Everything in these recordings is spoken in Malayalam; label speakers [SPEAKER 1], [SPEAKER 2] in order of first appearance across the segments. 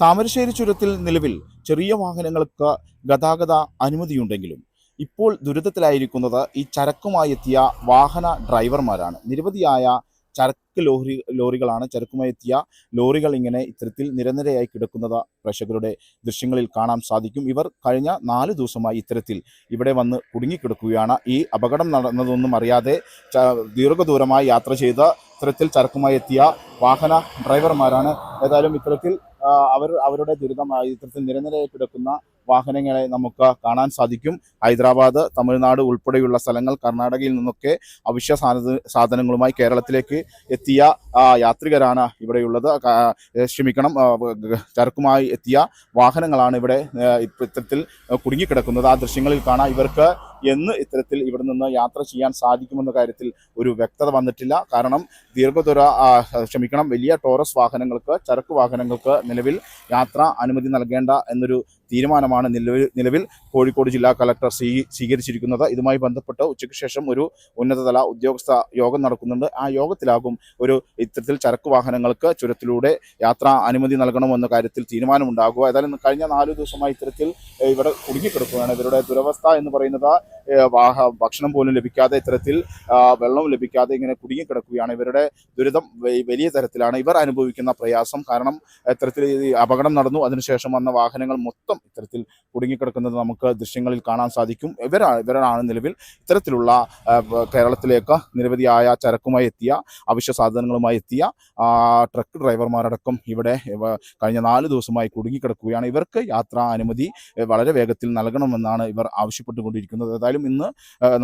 [SPEAKER 1] താമരശ്ശേരി ചുരത്തിൽ നിലവിൽ ചെറിയ വാഹനങ്ങൾക്ക് ഗതാഗത അനുമതിയുണ്ടെങ്കിലും ഇപ്പോൾ ദുരിതത്തിലായിരിക്കുന്നത് ഈ ചരക്കുമായി എത്തിയ വാഹന ഡ്രൈവർമാരാണ്. നിരവധിയായ ചരക്ക് ലോറി ലോറികളാണ് ചരക്കുമായി എത്തിയ ലോറികൾ ഇങ്ങനെ ഇത്തരത്തിൽ നിരനിരയായി കിടക്കുന്നത് പ്രേക്ഷകരുടെ ദൃശ്യങ്ങളിൽ കാണാൻ സാധിക്കും. ഇവർ കഴിഞ്ഞ നാല് ദിവസമായി ഇത്തരത്തിൽ ഇവിടെ വന്ന് കുടുങ്ങിക്കിടക്കുകയാണ്. ഈ അപകടം നടന്നതൊന്നും അറിയാതെ ദീർഘദൂരമായി യാത്ര ചെയ്ത് ഇത്തരത്തിൽ ചരക്കുമായി എത്തിയ വാഹന ഡ്രൈവർമാരാണ്. ഏതായാലും ഇത്തരത്തിൽ അവർ അവരുടെ ദുരിതം ഇത്തരത്തിൽ നിരനിരയായി കിടക്കുന്ന വാഹനങ്ങളെ നമുക്ക് കാണാൻ സാധിക്കും. ഹൈദരാബാദ് തമിഴ്നാട് ഉൾപ്പെടെയുള്ള സ്ഥലങ്ങൾ കർണാടകയിൽ നിന്നൊക്കെ അവശ്യ സാധനങ്ങളുമായി കേരളത്തിലേക്ക് എത്തിയ യാത്രികരാണ് ഇവിടെയുള്ളത്. ക്ഷമിക്കണം ചരക്കുമായി എത്തിയ വാഹനങ്ങളാണ് ഇവിടെ ഇത്തരത്തിൽ കുടുങ്ങിക്കിടക്കുന്നത്. ആ ദൃശ്യങ്ങളിൽ കാണാം. ഇവർക്ക് എന്ന് ഇത്തരത്തിൽ ഇവിടെ നിന്ന് യാത്ര ചെയ്യാൻ സാധിക്കുമെന്ന കാര്യത്തിൽ ഒരു വ്യക്തത വന്നിട്ടില്ല. കാരണം ദീർഘദൂര ക്ഷമിക്കണം വലിയ ടോറസ് വാഹനങ്ങൾക്ക് ചരക്ക് വാഹനങ്ങൾക്ക് നിലവിൽ യാത്ര അനുമതി നൽകേണ്ട എന്നൊരു തീരുമാനമാണ് നിലവിൽ നിലവിൽ കോഴിക്കോട് ജില്ലാ കളക്ടർ സ്വീ സ്വീകരിച്ചിരിക്കുന്നത്. ഇതുമായി ബന്ധപ്പെട്ട് ഉച്ചയ്ക്ക് ശേഷം ഒരു ഉന്നതതല ഉദ്യോഗസ്ഥ യോഗം നടക്കുന്നുണ്ട്. ആ യോഗത്തിലാകും ഒരു ഇത്തരത്തിൽ ചരക്ക് വാഹനങ്ങൾക്ക് ചുരത്തിലൂടെ യാത്രാ അനുമതി നൽകണമെന്ന കാര്യത്തിൽ തീരുമാനമുണ്ടാകുക. ഏതായാലും കഴിഞ്ഞ നാല് ദിവസമായി ഇത്തരത്തിൽ ഇവിടെ കുടുങ്ങിക്കിടക്കുകയാണ്. ഇവരുടെ ദുരവസ്ഥ എന്ന് പറയുന്നത് ഭക്ഷണം പോലും ലഭിക്കാതെ ഇത്തരത്തിൽ വെള്ളം ലഭിക്കാതെ ഇങ്ങനെ കുടുങ്ങിക്കിടക്കുകയാണ്. ഇവരുടെ ദുരിതം വലിയ തരത്തിലാണ്. ഇവർ അനുഭവിക്കുന്ന പ്രയാസം കാരണം ഇത്തരത്തിൽ അപകടം നടന്നു. അതിനുശേഷം വന്ന വാഹനങ്ങൾ മൊത്തം ഇത്തരത്തിൽ കുടുങ്ങിക്കിടക്കുന്നത് നമുക്ക് ദൃശ്യങ്ങളിൽ കാണാൻ സാധിക്കും. ഇവരാ ഇവരാണ് നിലവിൽ ഇത്തരത്തിലുള്ള കേരളത്തിലേക്ക് നിരവധിയായ ചരക്കുമായി എത്തിയ അവശ്യ സാധനങ്ങളുമായി എത്തിയ ട്രക്ക് ഡ്രൈവർമാരടക്കം ഇവിടെ കഴിഞ്ഞ നാല് ദിവസമായി കുടുങ്ങിക്കിടക്കുകയാണ്. ഇവർക്ക് യാത്രാ അനുമതി വളരെ വേഗത്തിൽ നൽകണമെന്നാണ് ഇവർ ആവശ്യപ്പെട്ടുകൊണ്ടിരിക്കുന്നത്. ഏതായാലും ഇന്ന്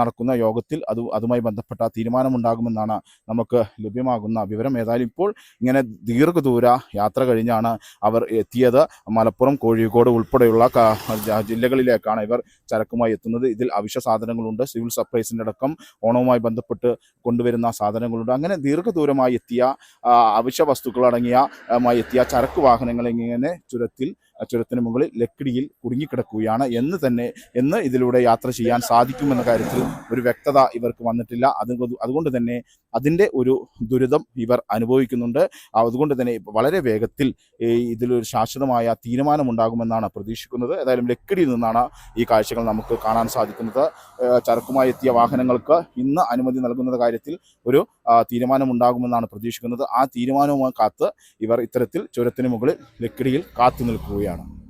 [SPEAKER 1] നടക്കുന്ന യോഗത്തിൽ അത് അതുമായി ബന്ധപ്പെട്ട തീരുമാനമുണ്ടാകുമെന്നാണ് നമുക്ക് ലഭ്യമാകുന്ന വിവരം. ഏതായാലും ഇപ്പോൾ ഇങ്ങനെ ദീർഘദൂര യാത്ര കഴിഞ്ഞാണ് അവർ എത്തിയത്. മലപ്പുറം കോഴിക്കോട് ഉൾപ്പെടെയുള്ള ജില്ലകളിലേക്കാണ് ഇവർ ചരക്കുമായി എത്തുന്നത്. ഇതിൽ അവശ്യ സാധനങ്ങളുണ്ട്. സിവിൽ സപ്ലൈസിന്റെ അടക്കം ഓണവുമായി ബന്ധപ്പെട്ട് കൊണ്ടുവരുന്ന സാധനങ്ങളുണ്ട്. അങ്ങനെ ദീർഘദൂരമായി എത്തിയ അവശ്യ വസ്തുക്കളടങ്ങിയ എത്തിയ ചരക്ക് വാഹനങ്ങൾ ഇങ്ങനെ ചുരത്തിൽ ചുരത്തിന് മുകളിൽ ലക്കിടിയിൽ കുടുങ്ങിക്കിടക്കുകയാണ് എന്ന് തന്നെ എന്ന് ഇതിലൂടെ യാത്ര ചെയ്യാൻ സാധിക്കുമെന്ന കാര്യത്തിൽ ഒരു വ്യക്തത ഇവർക്ക് വന്നിട്ടില്ല. അത് അതുകൊണ്ട് തന്നെ അതിന്റെ ഒരു ദുരിതം ഇവർ അനുഭവിക്കുന്നുണ്ട്. അതുകൊണ്ട് തന്നെ വളരെ വേഗത്തിൽ ഇതിലൊരു ശാശ്വതമായ തീരുമാനമുണ്ടാകുമെന്നാണ് പ്രതീക്ഷിക്കുന്നത്. ഏതായാലും ലക്കിടിയിൽ നിന്നാണ് ഈ കാഴ്ചകൾ നമുക്ക് കാണാൻ സാധിക്കുന്നത്. ചരക്കുമായി എത്തിയ വാഹനങ്ങൾക്ക് ഇന്ന് അനുമതി നൽകുന്ന കാര്യത്തിൽ ഒരു തീരുമാനമുണ്ടാകുമെന്നാണ് പ്രതീക്ഷിക്കുന്നത്. ആ തീരുമാനവുമായി കാത്ത് ഇവർ ഇത്തരത്തിൽ ചുരത്തിന് മുകളിൽ ലക്കിടിയിൽ കാത്തു നിൽക്കുകയാണ്.